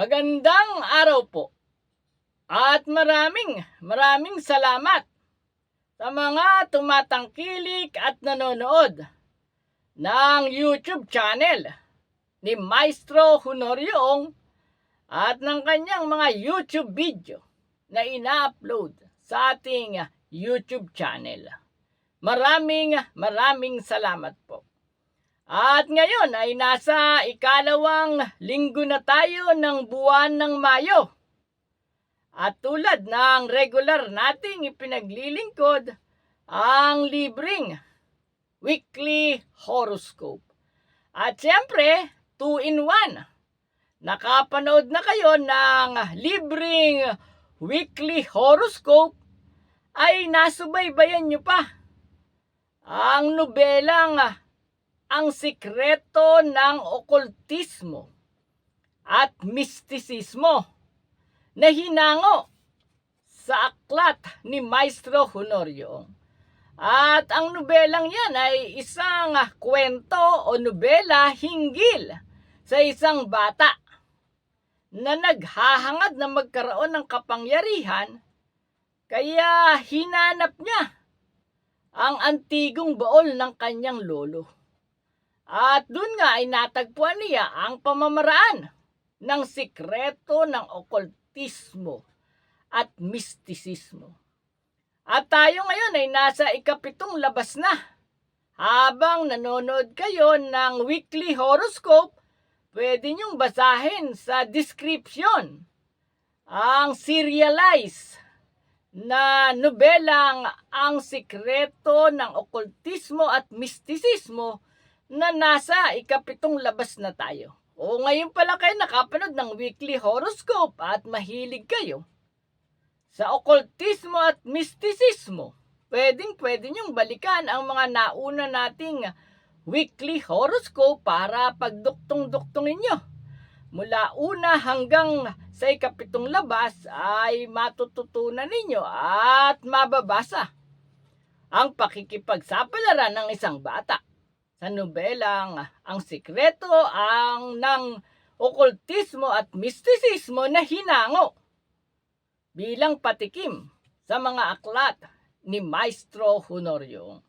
Magandang araw po. At maraming maraming salamat sa mga tumatangkilik at nanonood ng YouTube channel ni Maestro Honorioong at ng kanyang mga YouTube video na ina-upload sa ating YouTube channel. Maraming maraming salamat po. At ngayon ay nasa ikalawang linggo na tayo ng buwan ng Mayo. At tulad ng regular nating ipinaglilingkod, ang libreng weekly horoscope. At siyempre, 2 in 1. Nakapanood na kayo ng libreng weekly horoscope ay nasubaybayan nyo pa ang nobelang ang sikreto ng okultismo at mistisismo na hinango sa aklat ni Maestro Honorio. At ang nobelang yan ay isang kwento o nobela hinggil sa isang bata na naghahangad na magkaroon ng kapangyarihan kaya hinanap niya ang antigong baol ng kanyang lolo. At doon nga ay natagpuan niya ang pamamaraan ng sikreto ng okultismo at mistisismo. At tayo ngayon ay nasa ikapitong labas na. Habang nanonood kayo ng weekly horoscope, pwede niyong basahin sa description ang serialize na nobelang ang sikreto ng okultismo at mistisismo na nasa ikapitong labas na tayo. O ngayon pala kayo nakapanood ng weekly horoscope at mahilig kayo sa okultismo at mistisismo. Pwedeng pwede niyong balikan ang mga nauna nating weekly horoscope para pagduktong-duktongin nyo. Mula una hanggang sa ikapitong labas ay matututunan ninyo at mababasa ang pakikipagsapalaran ng isang bata sa nobelang Ang Sikreto ang ng Okultismo at Mistisismo na hinango bilang patikim sa mga aklat ni Maestro Honorio.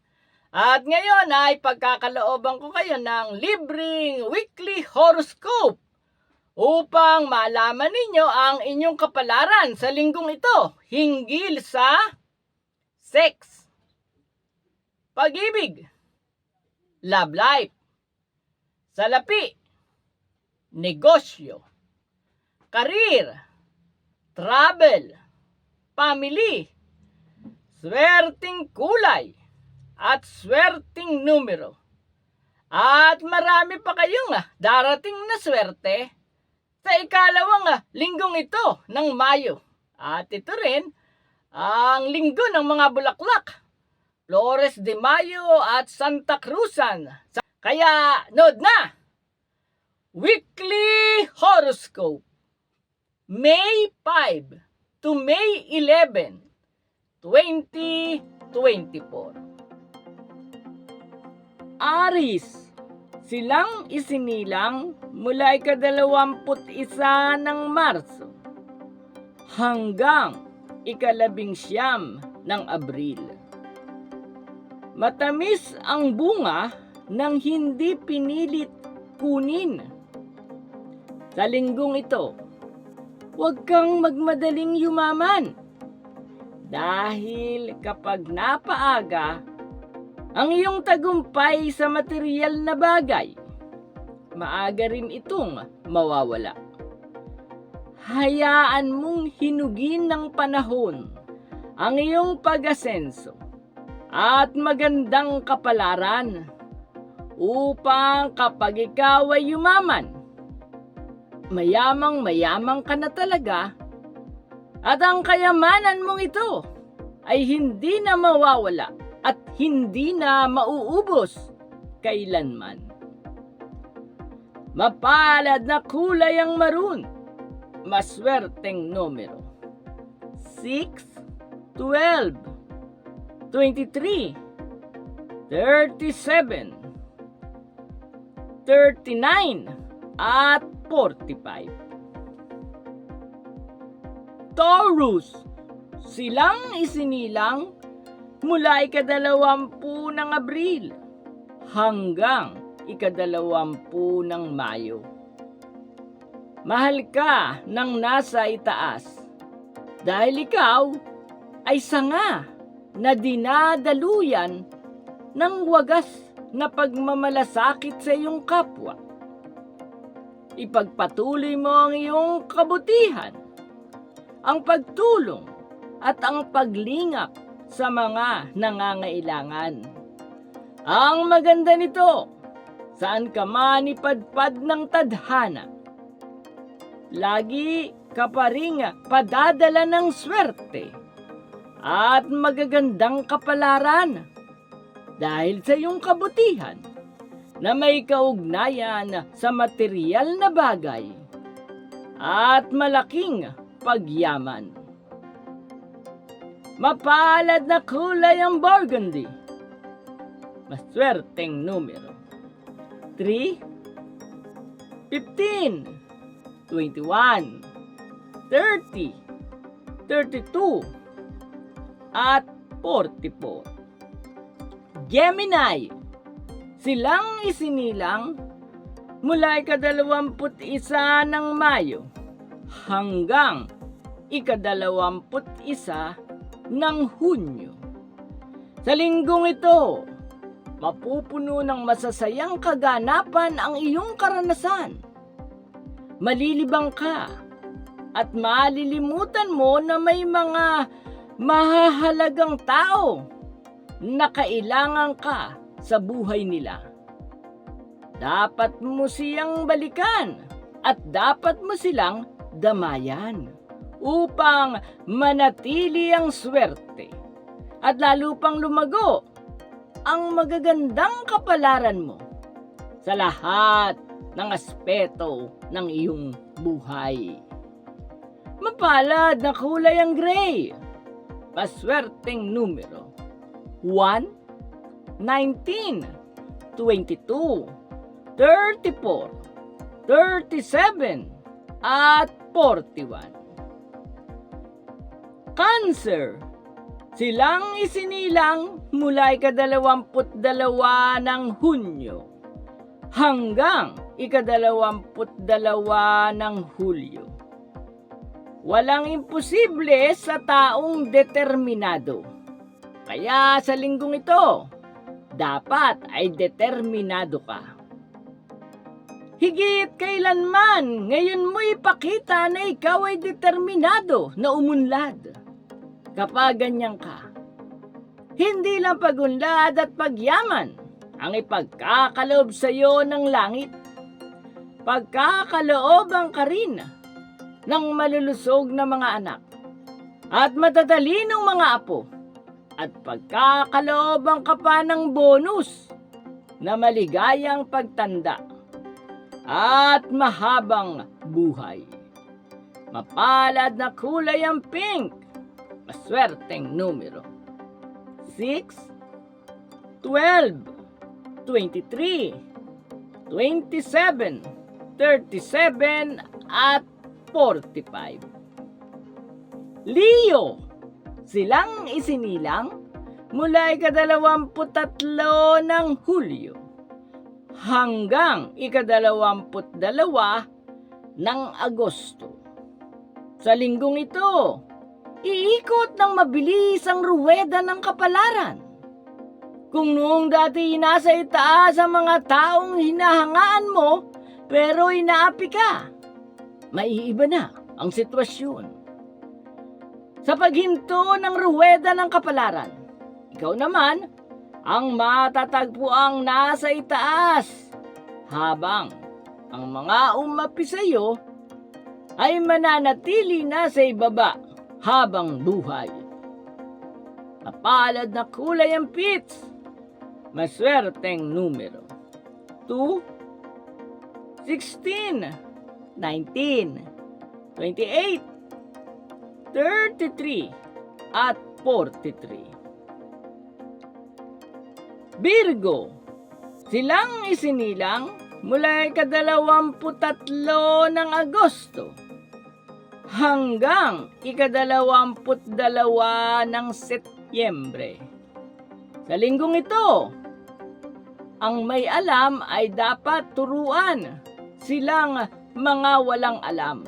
At ngayon ay pagkakalooban ko kayo ng libreng weekly horoscope upang malaman ninyo ang inyong kapalaran sa linggong ito hinggil sa sex, pag-ibig, love life, salapi, negosyo, karir, travel, family, swerting kulay, at swerting numero. At marami pa kayong ah, darating na swerte sa ikalawang ah, linggong ito ng Mayo. At ito rin ang linggo ng mga bulaklak. Flores de Mayo at Santa Cruzan. Kaya, nod na! Weekly Horoscope May 5 to May 11, 2024 Aris Silang isinilang mula ikadalawamput isa ng Marso hanggang ikalabing siyam ng Abril. Matamis ang bunga ng hindi pinilit kunin. Sa linggong ito, huwag kang magmadaling yumaman. Dahil kapag napaaga, ang iyong tagumpay sa material na bagay, maaga rin itong mawawala. Hayaan mong hinugin ng panahon ang iyong pag-asenso at magandang kapalaran upang kapag ikaw ay yumaman, mayamang mayamang ka na talaga at ang kayamanan mong ito ay hindi na mawawala at hindi na mauubos kailanman. Mapalad na kulay ang maroon, maswerteng numero. 6, 12, 23, 37, 39, at 45. Taurus, silang isinilang mula ikadalawampu ng Abril hanggang ikadalawampu ng Mayo. Mahal ka ng nasa itaas dahil ikaw ay sanga na dinadaluyan ng wagas na pagmamalasakit sa iyong kapwa. Ipagpatuloy mo ang iyong kabutihan, ang pagtulong at ang paglingap sa mga nangangailangan. Ang maganda nito, saan ka man ipadpad ng tadhana. Lagi ka pa ring padadala ng swerte at magagandang kapalaran dahil sa iyong kabutihan na may kaugnayan sa material na bagay at malaking pagyaman. Mapalad na kulay ang burgundy. Maswerteng numero. 3, 15, 21, 30, 32, at 44. Gemini, silang isinilang mula ikadalawamput isa ng Mayo hanggang ikadalawamput isa ng Hunyo. Sa linggong ito, mapupuno ng masasayang kaganapan ang iyong karanasan. Malilibang ka at malilimutan mo na may mga mahahalagang tao na kailangan ka sa buhay nila. Dapat mo siyang balikan at dapat mo silang damayan upang manatili ang swerte at lalo pang lumago ang magagandang kapalaran mo sa lahat ng aspeto ng iyong buhay. Mapalad na kulay ang gray. Paswerteng numero. 1, 19, 22, 34, 37, at 41. Cancer. Silang isinilang mula ikadalawamput dalawa ng Hunyo hanggang ikadalawamput dalawa ng Hulyo. Walang imposible sa taong determinado. Kaya sa linggong ito, dapat ay determinado ka. Higit kailanman, ngayon mo ipakita na ikaw ay determinado na umunlad. Kapag ganyan ka, hindi lang pagunlad at pagyaman ang ipagkakaloob sa iyo ng langit. Pagkakalooban ka rin ng malulusog na mga anak at matatalinong mga apo at pagkakalooban ka pa ng bonus na maligayang pagtanda at mahabang buhay. Mapalad na kulay ang pink, maswerteng numero. 6, 12, 23, 27, 37, at 45. Leo, silang isinilang mula ikadalawamput tatlo ng Hulyo hanggang ikadalawamput dalawa ng Agosto. Sa linggong ito, iikot ng mabilis ang ruweda ng kapalaran. Kung noong dati nasa itaas ang mga taong hinahangaan mo, pero inaapi ka, maiiba na ang sitwasyon. Sa paghinto ng ruweda ng kapalaran, ikaw naman ang matatagpo ang nasa itaas, habang ang mga umapi sa iyo ay mananatili na sa ibaba habang buhay. Napalad na kulay ang pits, maswerteng numero. 2, 16, 19, 28, 33, at 43. Virgo, silang isinilang mula ikadalawampu tatlo ng Agosto hanggang ikadalawamput dalawa ng Setyembre. Sa linggong ito, ang may alam ay dapat turuan silang mga walang alam.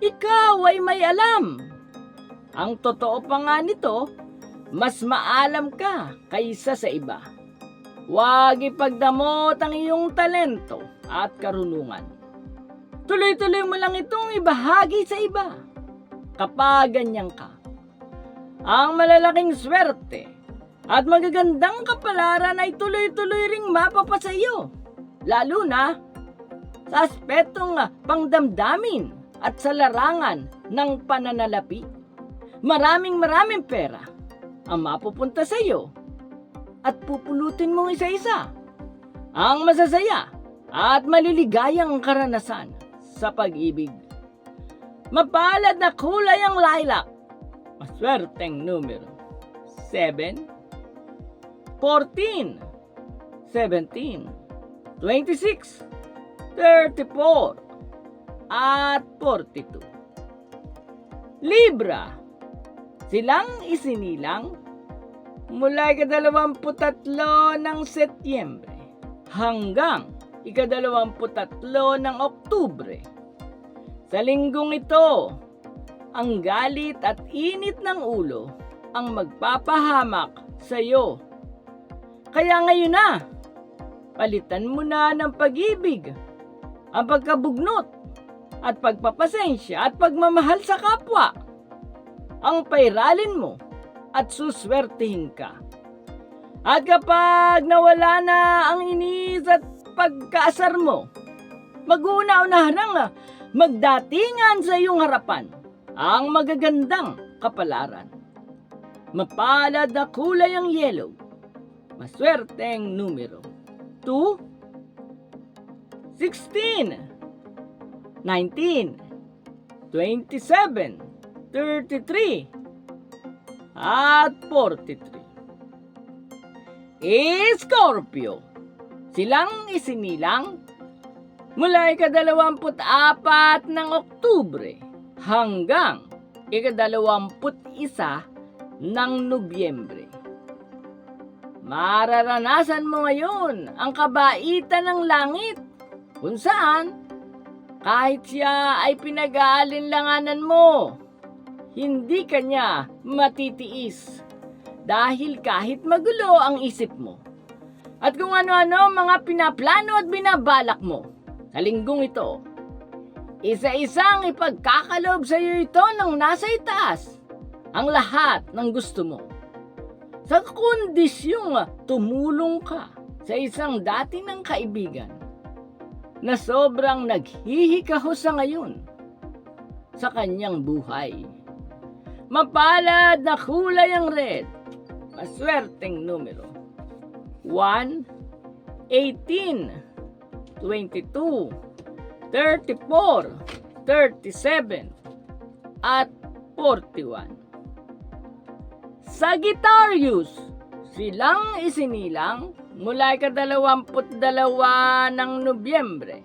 Ikaw ay may alam. Ang totoo pa nga nito, mas maalam ka kaysa sa iba. Huwag ipagdamot ang iyong talento at karunungan. Tuloy-tuloy mo lang itong ibahagi sa iba kapag ganyan ka. Ang malalaking swerte at magagandang kapalaran ay tuloy-tuloy ring mapapasa iyo. Lalo na sa aspetong pangdamdamin at sa larangan ng pananalapi. Maraming maraming pera ang mapupunta sa iyo at pupulutin mo isa-isa ang masasaya at maliligayang karanasan sa pag-ibig. Mapalad na kulay ang lilac. Maswerteng numero. 7, 14, 17, 26, 34, at 42. Libra. Silang isinilang mula ikadalawamputatlo ng Setyembre hanggang ikadalawamputatlo ng Oktubre. Sa linggong ito, ang galit at init ng ulo ang magpapahamak sa iyo. Kaya ngayon na, palitan mo na ng pag-ibig, ang pagkabugnot, at pagpapasensya at pagmamahal sa kapwa. Ang pairalin mo at suswertihin ka. At kapag nawala na ang inis at pagkaasar mo, mag-una-unahan ang magdatingan sa iyong harapan ang magagandang kapalaran. Mapalad na kulay ang yellow, maswerteng numero. 2, 16, 19, 27, 33, at 43. Eh, Scorpio, silang isinilang mula ikadalawamput apat ng Oktubre hanggang ikadalawamput isa ng Nobyembre. Mararanasan mo ngayon ang kabaitan ng langit kung saan kahit siya ay pinag-aalinlanganan mo, hindi kanya matitiis dahil kahit magulo ang isip mo. At kung ano-ano mga pinaplano at binabalak mo sa linggong ito, isa-isang ipagkakalob sa iyo ito ng nasa itaas ang lahat ng gusto mo. Sa kondisyong tumulong ka sa isang dati ng kaibigan na sobrang naghihikaho sa ngayon sa kanyang buhay. Mapalad na kulay ang red, maswerteng numero. 1, 18, 22, 34, 37, at 41. Sagittarius, silang isinilang mula ikadalawamput dalawa ng Nobyembre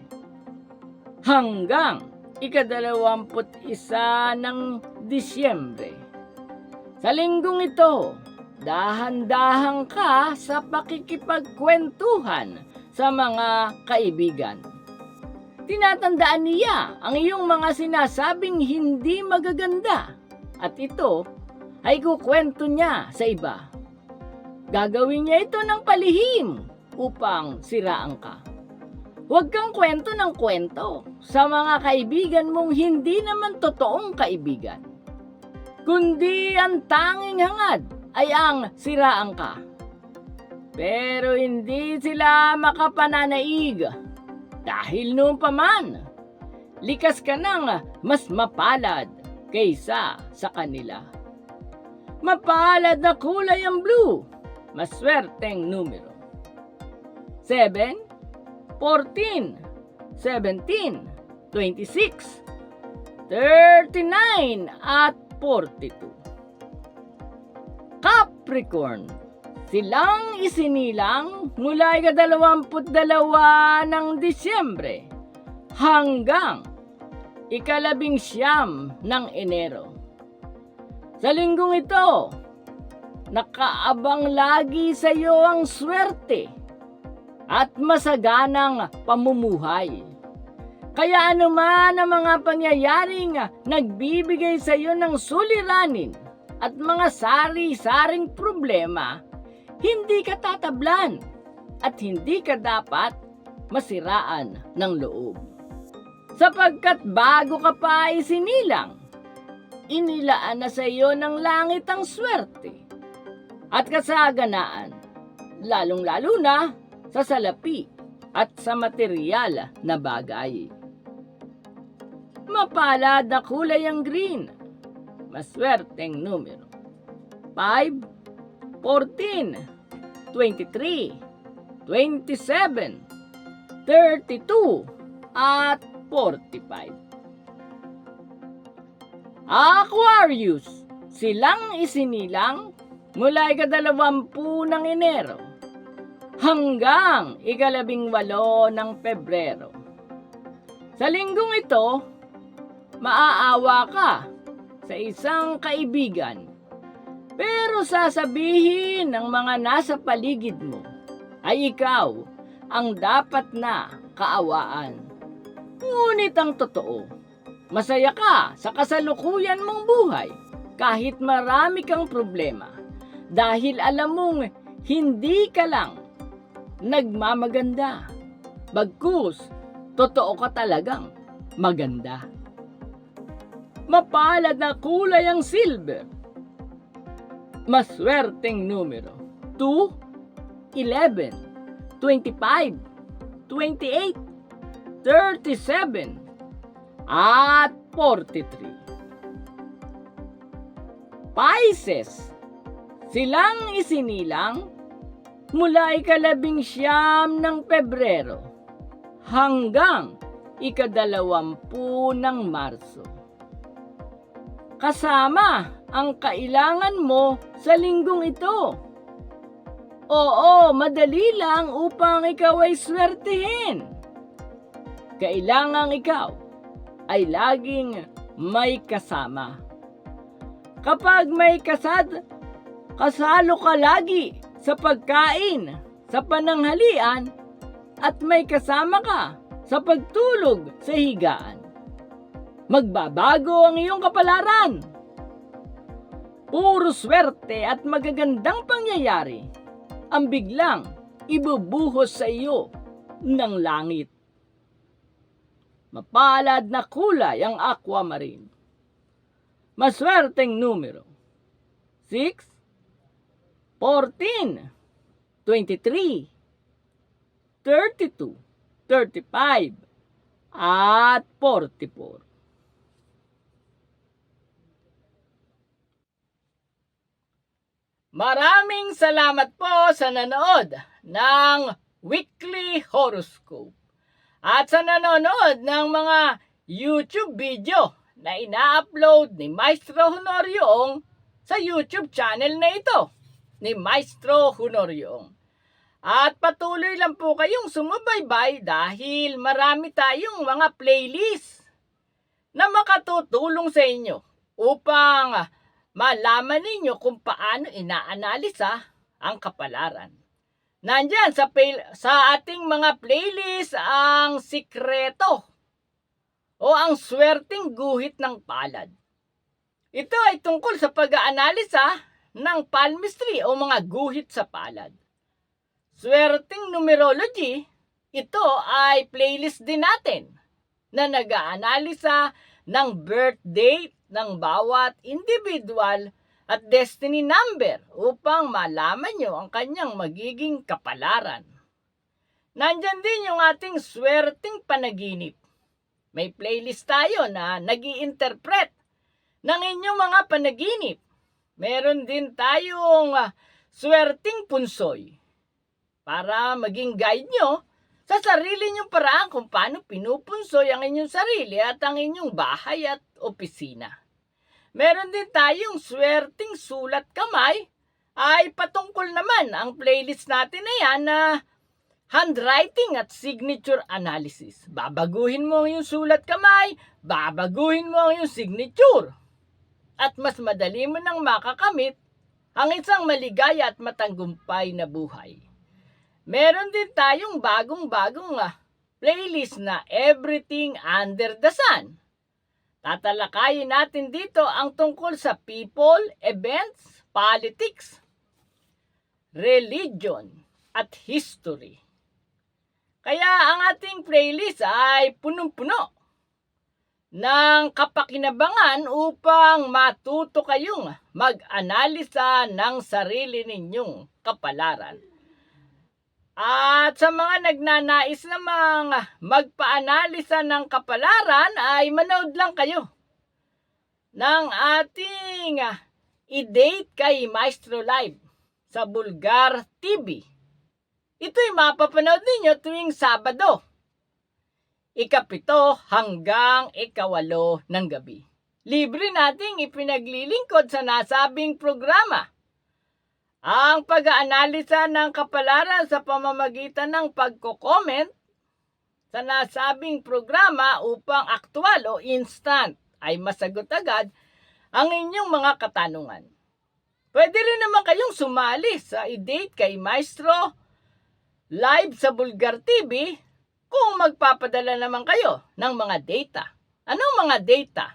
hanggang ikadalawamput isa ng Disyembre. Sa linggong ito, dahan-dahan ka sa pakikipagkwentuhan sa mga kaibigan. Tinatandaan niya ang iyong mga sinasabing hindi magaganda at ito ay kukwento niya sa iba. Gagawin niya ito ng palihim upang siraan ka. Huwag kang kwento ng kwento sa mga kaibigan mong hindi naman totoong kaibigan. Kundi ang tanging hangad ay ang siraan ka. Pero hindi sila makapananaig dahil noon pa man, likas ka nang mas mapalad kaysa sa kanila. Mapalad na kulay ang blue, maswerteng numero. 7, 14, 17, 26, 39, at 42. Capricorn, silang isinilang mula ikadalawamput dalawa ng Disyembre hanggang ikalabing siyam ng Enero. Sa linggong ito, nakaabang lagi sa iyo ang swerte at masaganang pamumuhay. Kaya anuman ang mga pangyayaring nagbibigay sa iyo ng suliranin at mga sari-saring problema, hindi ka tatablan at hindi ka dapat masiraan ng loob. Sapagkat bago ka pa isinilang, inilaan na sa iyo ng langit ang swerte at kasaganaan, lalong-lalo na sa salapi at sa material na bagay. Mapalad na kulay ang green, maswerteng numero. 5, 14, 23, 27, 32, at 45. Aquarius, silang isinilang mula ikadalawampu ng Enero hanggang ikalabing walo ng Pebrero. Sa linggong ito, maaawa ka sa isang kaibigan pero sasabihin ng mga nasa paligid mo ay ikaw ang dapat na kaawaan. Ngunit ang totoo, masaya ka sa kasalukuyan mong buhay kahit marami kang problema dahil alam mong hindi ka lang nagmamaganda. Bagkus, totoo ka talagang maganda. Mapalad na kulay ang silver. Maswerteng numero. 2, 11, 25, 28, 37, at 43. Pisces, silang isinilang mula ikalabing siyam ng Pebrero hanggang ikadalawampu ng Marso. Kasama ang kailangan mo sa linggong ito. Oo, madali lang upang ikaw ay swertihin. Kailangang ikaw ay laging may kasama. Kapag may kasad, kasalo ka lagi sa pagkain, sa pananghalian, at may kasama ka sa pagtulog sa higaan. Magbabago ang iyong kapalaran. Puro swerte at magagandang pangyayari ang biglang ibubuhos sa iyo ng langit. Mapalad na kulay ang aquamarine. Maswerteng numero. 6, 14, 23, 32, 35, at 44. Maraming salamat po sa nanood ng Weekly Horoscope at sa nanonood ng mga YouTube video na ina-upload ni Maestro Honorioong sa YouTube channel na ito ni Maestro Honorioong. At patuloy lang po kayong sumubaybay dahil marami tayong mga playlist na makatutulong sa inyo upang malaman ninyo kung paano inaanalisa ang kapalaran. Nandyan sa, sa ating mga playlist ang sikreto o ang swerting guhit ng palad. Ito ay tungkol sa pag-aanalisa ng palmistry o mga guhit sa palad. Swerting numerology, ito ay playlist din natin na nag-aanalisa ng birth date ng bawat individual at destiny number upang malaman nyo ang kanyang magiging kapalaran. Nandyan din yung ating swerting panaginip. May playlist tayo na nag interpret ng inyong mga panaginip. Meron din tayong ah, swerting punsoy para maging guide nyo sa sarili nyong paraan kung paano pinupunsoy ang inyong sarili at ang inyong bahay at opisina. Meron din tayong swerting sulat kamay ay patungkol naman ang playlist natin na yan na handwriting at signature analysis. Babaguhin mo yung sulat kamay, babaguhin mo yung signature. At mas madali mo nang makakamit ang isang maligaya at matanggumpay na buhay. Meron din tayong bagong-bagong ah, playlist na Everything Under the Sun. Tatalakayin natin dito ang tungkol sa people, events, politics, religion, at history. Kaya ang ating playlist ay punong-puno ng kapakinabangan upang matuto kayong mag-analisa ng sarili ninyong kapalaran. At sa mga nagnanais namang magpa-analisa ng kapalaran ay manood lang kayo ng ating i-date kay Maestro Live sa Bulgar TV. Ito'y mapapanood ninyo tuwing Sabado, ikapito hanggang ikawalo ng gabi. Libre nating ipinaglilingkod sa nasabing programa. Ang pag-aanalisa ng kapalaran sa pamamagitan ng pagko-comment sa nasabing programa upang aktwal o instant ay masagot agad ang inyong mga katanungan. Pwede rin naman kayong sumali sa i-date kay Maestro live sa Bulgar TV kung magpapadala naman kayo ng mga data. Anong mga data?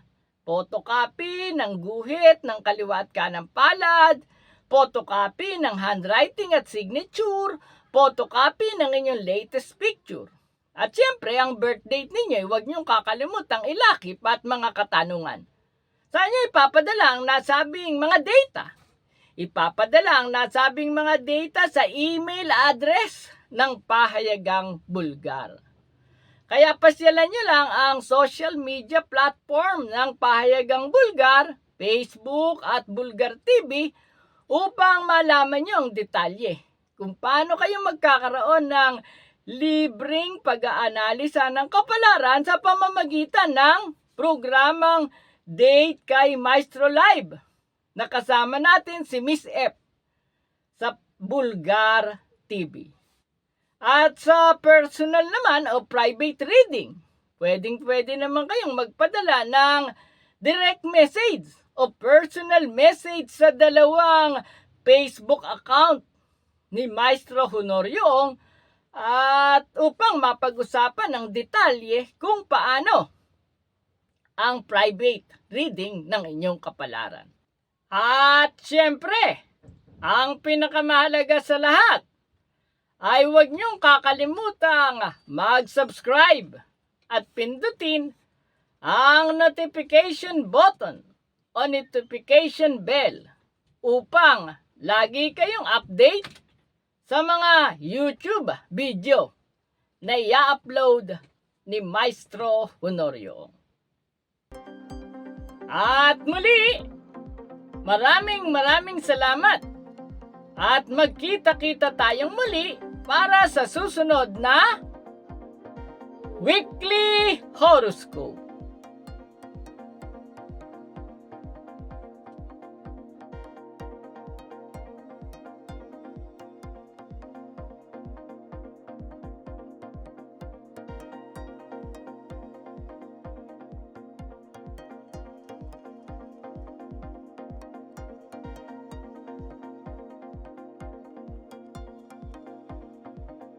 Photocopy ng guhit ng kaliwa at kanang palad, photocopy ng handwriting at signature, photocopy ng inyong latest picture. At siyempre, ang birth date ninyo, huwag niyong kakalimutang ilakip at mga katanungan. Sa inyo ipapadala ang nasabing mga data. Ipapadala ang nasabing mga data sa email address ng pahayagang Bulgar. Kaya pasyalan nyo lang ang social media platform ng pahayagang Bulgar, Facebook at Bulgar TV upang malaman nyo ang detalye kung paano kayo magkakaroon ng libreng pag-aanalisa ng kapalaran sa pamamagitan ng programang Date kay Maestro Live. Nakasama natin si Miss F sa Bulgar TV. At sa personal naman o private reading, pwedeng pwede naman kayong magpadala ng direct message o personal message sa dalawang Facebook account ni Maestro Honoryong at upang mapag-usapan ng detalye kung paano ang private reading ng inyong kapalaran. At syempre, ang pinakamahalaga sa lahat ay huwag niyong kakalimutang mag-subscribe at pindutin ang notification button o notification bell upang lagi kayong update sa mga YouTube video na i-upload ni Maestro Honorio. At muli, maraming maraming salamat at magkita-kita tayong muli para sa susunod na Weekly Horoscope.